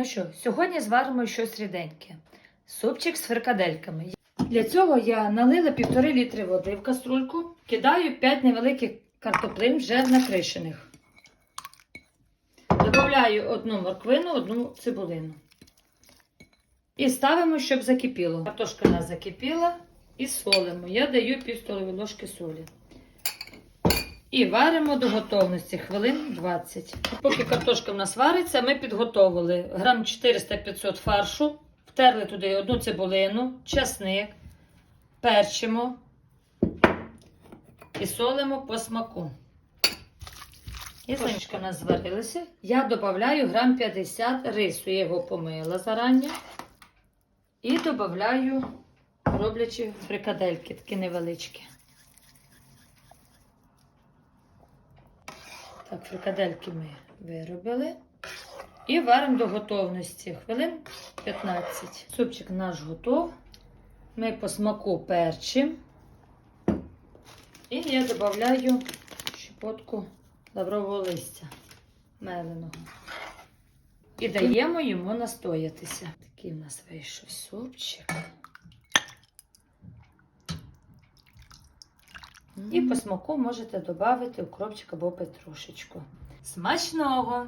Ну що, сьогодні зваримо щось ріденьке. Супчик з фрикадельками. Для цього я налила півтори літри води в каструльку, кидаю 5 невеликих картоплин вже накришених. Добавляю одну морквину, одну цибулину. І ставимо, щоб закипіло. Картошка у нас закипіла і солимо. Я даю пів ложки солі. І варимо до готовності хвилин 20. Поки картошка в нас вариться, ми підготовили грам 400-500 фаршу, втерли туди одну цибулину, часник, перчимо і солимо по смаку. І сонечко у нас зварилося. Я додаю грам 50 рису. Я його помила зарані. І додаю роблячі фрикадельки, такі невеличкі. Так, фрикадельки ми виробили. І варимо до готовності хвилин 15. Супчик наш готов. Ми по смаку перчимо. І я додаю щепотку лаврового листя меленого. І даємо йому настоятися. Такий в нас вийшов супчик. І по смаку можете додати укропчик або петрушечку. Смачного!